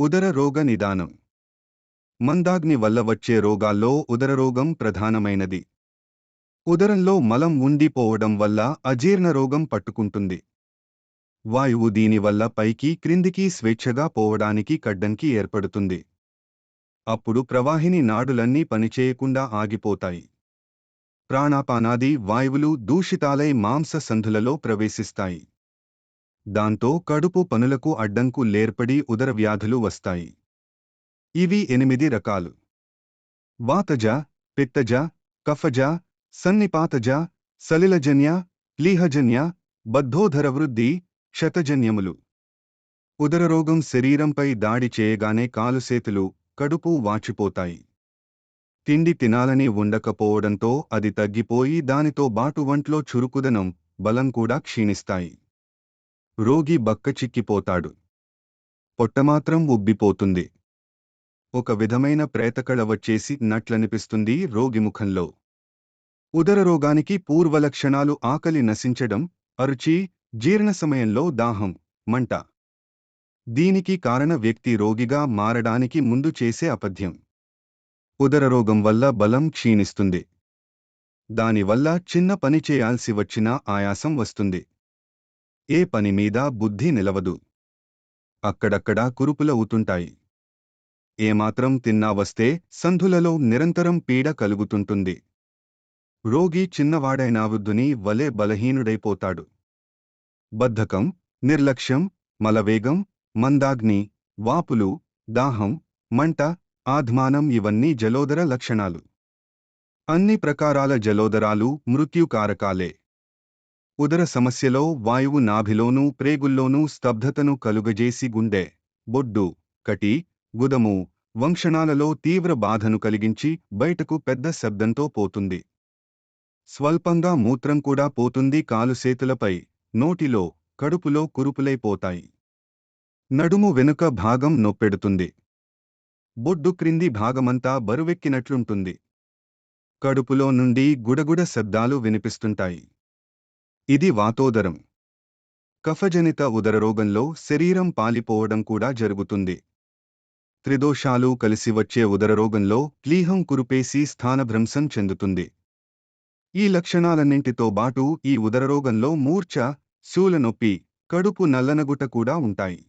ఉదర రోగ నిదానం. మందాగ్ని వల్ల వచ్చే రోగాల్లో ఉదరరోగం ప్రధానమైనది. ఉదరంలో మలం ఉండిపోవడం వల్ల అజీర్ణ రోగం పట్టుకుంటుంది. వాయువు దీనివల్ల పైకి క్రిందికి స్వేచ్ఛగా పోవడానికి కడ్డంకి ఏర్పడుతుంది. అప్పుడు ప్రవాహిని నాడులన్నీ పనిచేయకుండా ఆగిపోతాయి. ప్రాణాపానాది వాయువులు దూషితాలై మాంస సంధులలో ప్రవేశిస్తాయి. దాంతో కడుపు పనులకు అడ్డంకు లేర్పడి ఉదర వ్యాధులు వస్తాయి. ఇవి ఎనిమిది రకాలు. వాతజ పిత్తజ కఫజ సన్నిపాతజ సలిలజన్య ప్లీహజన్య బద్ధోధరవృద్ధి క్షతజన్యములు ఉదరరోగం శరీరంపై దాడి చేయగానే కాలుసేతులు కడుపు వాచిపోతాయి. తిండి తినాలని ఉండకపోవడంతో అది తగ్గిపోయి దానితో బాటు వంట్లో చురుకుదనం బలం కూడా క్షీణిస్తాయి. రోగి బక్కచిక్కిపోతాడు పొట్టమాత్రం ఉబ్బిపోతుంది. ఒక విధమైన ప్రేతకళ వచ్చేసి నట్లనిపిస్తుంది రోగి ముఖంలో. ఉదర రోగానికి పూర్వలక్షణాలు ఆకలి నశించడం అరుచి జీర్ణ సమయంలో దాహం మంట. దీనికి కారణ వ్యక్తి రోగిగా మారడానికి ముందు చేసే అపథ్యం. ఉదరరోగం వల్ల బలం క్షీణిస్తుంది. దానివల్ల చిన్న పని చేయాల్సి వచ్చినా ఆయాసం వస్తుంది. ఏ పని మీద బుద్ధి నిలవదు. అక్కడక్కడా కురుపులవుతుంటాయి ఏమాత్రం తిన్నా వస్తే సంధులలో నిరంతరం పీడ కలుగుతుంటుంది. రోగి చిన్నవాడైన వృద్ధుని వలె బలహీనుడైపోతాడు. బద్ధకం నిర్లక్ష్యం మలవేగం మందాగ్ని వాపులు దాహం మంట ఆధ్మానం ఇవన్నీ జలోదర లక్షణాలు. అన్ని ప్రకారాల జలోదరాలు మృత్యుకారకాలే. ఉదర సమస్యలో వాయువు నాభిలోనూ ప్రేగుల్లోనూ స్తబ్ధతను కలుగజేసి గుండె బొడ్డు కటి గుదము వంక్షణాలలో తీవ్ర బాధను కలిగించి బయటకు పెద్ద శబ్దంతో పోతుంది. స్వల్పంగా మూత్రం కూడా పోతుంది కాలుసేతులపై నోటిలో కడుపులో కురుపులైపోతాయి నడుము వెనుక భాగం నొప్పెడుతుంది. బొడ్డు క్రింది భాగమంతా బరువెక్కినట్లుంటుంది. కడుపులో నుండి గుడగుడ శబ్దాలు వినిపిస్తుంటాయి. ఇది వాతోదరం. కఫజనిత ఉదరరోగంలో శరీరం పాలిపోవడం కూడా జరుగుతుంది. త్రిదోషాలు కలిసి వచ్చే ఉదరరోగంలో ప్లీహం కురుపేసి స్థానభ్రంశం చెందుతుంది. ఈ లక్షణాలన్నింటితో బాటు ఈ ఉదరరోగంలో మూర్ఛ శూలనొప్పి కడుపు నల్లనగుట కూడా ఉంటాయి.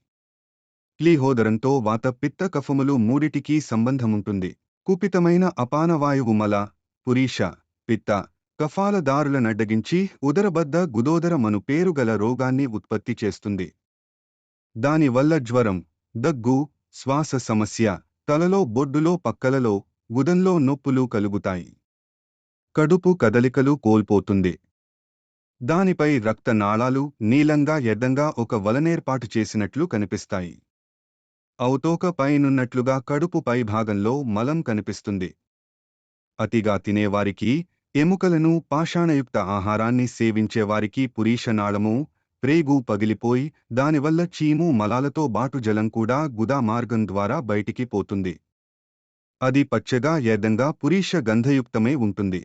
ప్లీహోదరంతో వాత పిత్త కఫములు మూడిటికీ సంబంధముంటుంది. కుపితమైన అపానవాయువు మల పురీష పిత్త కఫాలదారుల నడ్డగించి ఉదరబద్ద గుదోదర మను పేరుగల రోగాన్ని ఉత్పత్తి చేస్తుంది. దానివల్ల జ్వరం దగ్గు శ్వాస సమస్య తలలో బొడ్డులో పక్కలలో గుదంలో నొప్పులు కలుగుతాయి. కడుపు కదలికలు కోల్పోతుంది. దానిపై రక్తనాళాలు నీలంగా ఎద్దంగా ఒక వలనేర్పాటు చేసినట్లు కనిపిస్తాయి. అవుతోక పైనున్నట్లుగా కడుపు పైభాగంలో మలం కనిపిస్తుంది. అతిగా తినేవారికి ఎముకలను పాషాణయుక్త ఆహారాన్ని సేవించేవారికి పురీషనాళము ప్రేగు పగిలిపోయి దానివల్ల చీము మలాలతో బాటు జలం కూడా గుదా మార్గం ద్వారా బయటికి పోతుంది. అది పచ్చగా ఏదంగా పురీష గంధయుక్తమే ఉంటుంది.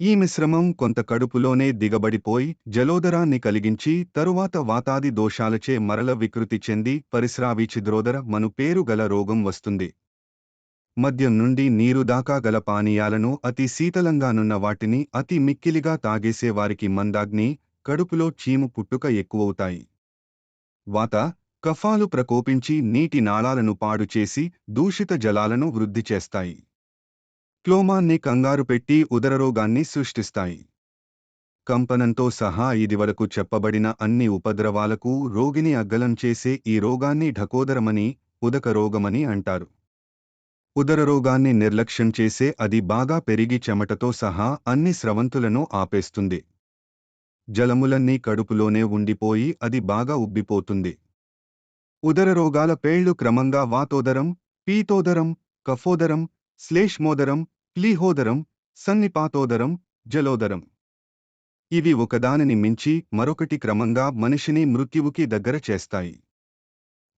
ఈ మిశ్రమం కొంత కడుపులోనే దిగబడిపోయి జలోదరాన్ని కలిగించి తరువాత వాతాది దోషాలచే మరల వికృతి చెంది పరిస్రావి చిద్రోదర మను పేరు గల రోగం వస్తుంది. మద్యం నుండి నీరు దాకా గల పానీయాలను అతి శీతలంగానున్న వాటిని అతి మిక్కిలిగా తాగేసేవారికి మందాగ్ని కడుపులో చీము పుట్టుక ఎక్కువవుతాయి. వాత కఫాలు ప్రకోపించి నీటి నాళాలను పాడుచేసి దూషిత జలాలను వృద్ధి చేస్తాయి. క్లోమాన్ని కంగారు పెట్టి ఉదరరోగాన్ని సృష్టిస్తాయి. కంపనంతో సహా ఇదివరకు చెప్పబడిన అన్ని ఉపద్రవాలకు రోగిని అగ్గలం చేసే ఈ రోగాన్ని ఢకోదరమని ఉదక రోగమని అంటారు. ఉదరరోగాన్ని నిర్లక్ష్యం చేసే అది బాగా పెరిగి చెమటతో సహా అన్ని స్రవంతులను ఆపేస్తుంది. జలములన్నీ కడుపులోనే ఉండిపోయి అది బాగా ఉబ్బిపోతుంది. ఉదర రోగాల పేళ్ళు క్రమంగా వాతోదరం పీతోదరం కఫోదరం శ్లేష్మోదరం ప్లీహోదరం సన్నిపాతోదరం జలోదరం. ఇవి ఒకదానిని మించి మరొకటి క్రమంగా మనిషిని మృత్యువుకి దగ్గర చేస్తాయి.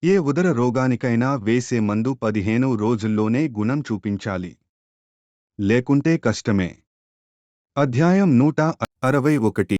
ఏ ఉదర రోగానికైనా వేసే మందు పదిహేను రోజుల్లోనే గుణం చూపించాలి. లేకుంటే కష్టమే. అధ్యాయం నూట అరవై ఒకటి.